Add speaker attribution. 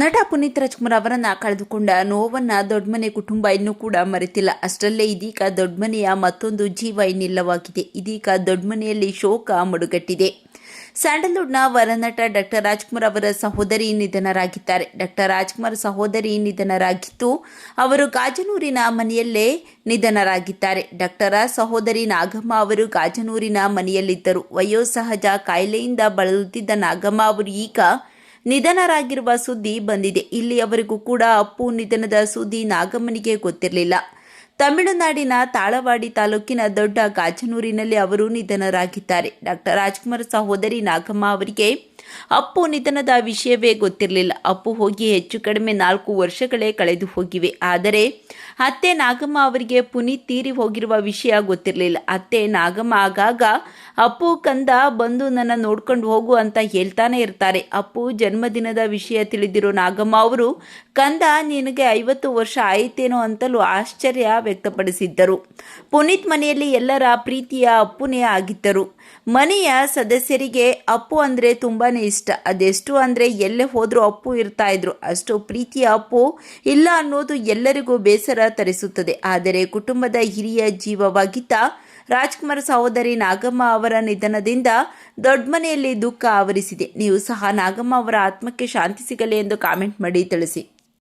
Speaker 1: ನಟ ಪುನೀತ್ ರಾಜ್ಕುಮಾರ್ ಅವರನ್ನ ಕಳೆದುಕೊಂಡ ನೋವನ್ನ ದೊಡ್ಡಮನೆ ಕುಟುಂಬ ಇನ್ನೂ ಕೂಡ ಮರೆತಿಲ್ಲ. ಅಷ್ಟರಲ್ಲೇ ಇದೀಗ ದೊಡ್ಡಮನೆಯ ಮತ್ತೊಂದು ಜೀವ ಇನ್ನಿಲ್ಲವಾಗಿದೆ. ಇದೀಗ ದೊಡ್ಡಮನೆಯಲ್ಲಿ ಶೋಕ ಮಡುಗಟ್ಟಿದೆ. ಸ್ಯಾಂಡಲ್ವುಡ್ನ ವರನಟ ಡಾಕ್ಟರ್ ರಾಜ್ಕುಮಾರ್ ಅವರ ಸಹೋದರಿ ನಿಧನರಾಗಿದ್ದಾರೆ. ಡಾಕ್ಟರ್ ರಾಜ್ಕುಮಾರ್ ಸಹೋದರಿ ನಿಧನರಾಗಿದ್ದು, ಅವರು ಗಾಜನೂರಿನ ಮನೆಯಲ್ಲೇ ನಿಧನರಾಗಿದ್ದಾರೆ. ಡಾಕ್ಟರ ಸಹೋದರಿ ನಾಗಮ್ಮ ಅವರು ಗಾಜನೂರಿನ ಮನೆಯಲ್ಲಿದ್ದರು. ವಯೋಸಹಜ ಕಾಯಿಲೆಯಿಂದ ಬಳಲುತ್ತಿದ್ದ ನಾಗಮ್ಮ ಅವರು ಈಗ ನಿಧನರಾಗಿರುವ ಸುದ್ದಿ ಬಂದಿದೆ. ಇಲ್ಲಿಯವರೆಗೂ ಕೂಡ ಅಪ್ಪು ನಿಧನದ ಸುದ್ದಿ ನಾಗಮ್ಮನಿಗೆ ಗೊತ್ತಿರಲಿಲ್ಲ. ತಮಿಳುನಾಡಿನ ತಾಳವಾಡಿ ತಾಲೂಕಿನ ದೊಡ್ಡ ಗಾಜನೂರಿನಲ್ಲಿ ಅವರು ನಿಧನರಾಗಿದ್ದಾರೆ. ಡಾಕ್ಟರ್ ರಾಜ್ಕುಮಾರ್ ಸಹೋದರಿ ನಾಗಮ್ಮ ಅವರಿಗೆ ಅಪ್ಪು ನಿಧನದ ವಿಷಯವೇ ಗೊತ್ತಿರಲಿಲ್ಲ. ಅಪ್ಪು ಹೋಗಿ ಹೆಚ್ಚು ಕಡಿಮೆ ನಾಲ್ಕು ವರ್ಷಗಳೇ ಕಳೆದು ಹೋಗಿವೆ. ಆದರೆ ಅತ್ತೆ ನಾಗಮ್ಮ ಅವರಿಗೆ ಪುನಿ ತೀರಿ ಹೋಗಿರುವ ವಿಷಯ ಗೊತ್ತಿರಲಿಲ್ಲ. ಅತ್ತೆ ನಾಗಮ್ಮ ಆಗಾಗ ಅಪ್ಪು ಕಂದ ಬಂದು ನನ್ನ ನೋಡ್ಕೊಂಡು ಹೋಗು ಅಂತ ಹೇಳ್ತಾನೆ ಇರ್ತಾರೆ. ಅಪ್ಪು ಜನ್ಮದಿನದ ವಿಷಯ ತಿಳಿದಿರೋ ನಾಗಮ್ಮ ಅವರು, ಕಂದ, ನಿನಗೆ ಐವತ್ತು ವರ್ಷ ಆಯಿತೇನೋ ಅಂತಲೂ ಆಶ್ಚರ್ಯ ವ್ಯಕ್ತಪಡಿಸಿದ್ದರು. ಪುನೀತ್ ಮನೆಯಲ್ಲಿ ಎಲ್ಲರ ಪ್ರೀತಿಯ ಅಪ್ಪುನೇ ಆಗಿದ್ದರು. ಮನೆಯ ಸದಸ್ಯರಿಗೆ ಅಪ್ಪು ಅಂದರೆ ತುಂಬಾ ಇಷ್ಟ. ಅದೆಷ್ಟು ಅಂದರೆ ಎಲ್ಲೇ ಹೋದರೂ ಅಪ್ಪು ಇರ್ತಾ ಇದ್ರು. ಅಷ್ಟು ಪ್ರೀತಿಯ ಅಪ್ಪು ಇಲ್ಲ ಅನ್ನೋದು ಎಲ್ಲರಿಗೂ ಬೇಸರ ತರಿಸುತ್ತದೆ. ಆದರೆ ಕುಟುಂಬದ ಹಿರಿಯ ಜೀವವಾಗಿದ್ದ ರಾಜ್ಕುಮಾರ್ ಸಹೋದರಿ ನಾಗಮ್ಮ ಅವರ ನಿಧನದಿಂದ ದೊಡ್ಡಮನೆಯಲ್ಲಿ ದುಃಖ ಆವರಿಸಿದೆ. ನೀವು ಸಹ ನಾಗಮ್ಮ ಅವರ ಆತ್ಮಕ್ಕೆ ಶಾಂತಿ ಸಿಗಲಿ ಎಂದು ಕಾಮೆಂಟ್ ಮಾಡಿ ತಿಳಿಸಿ.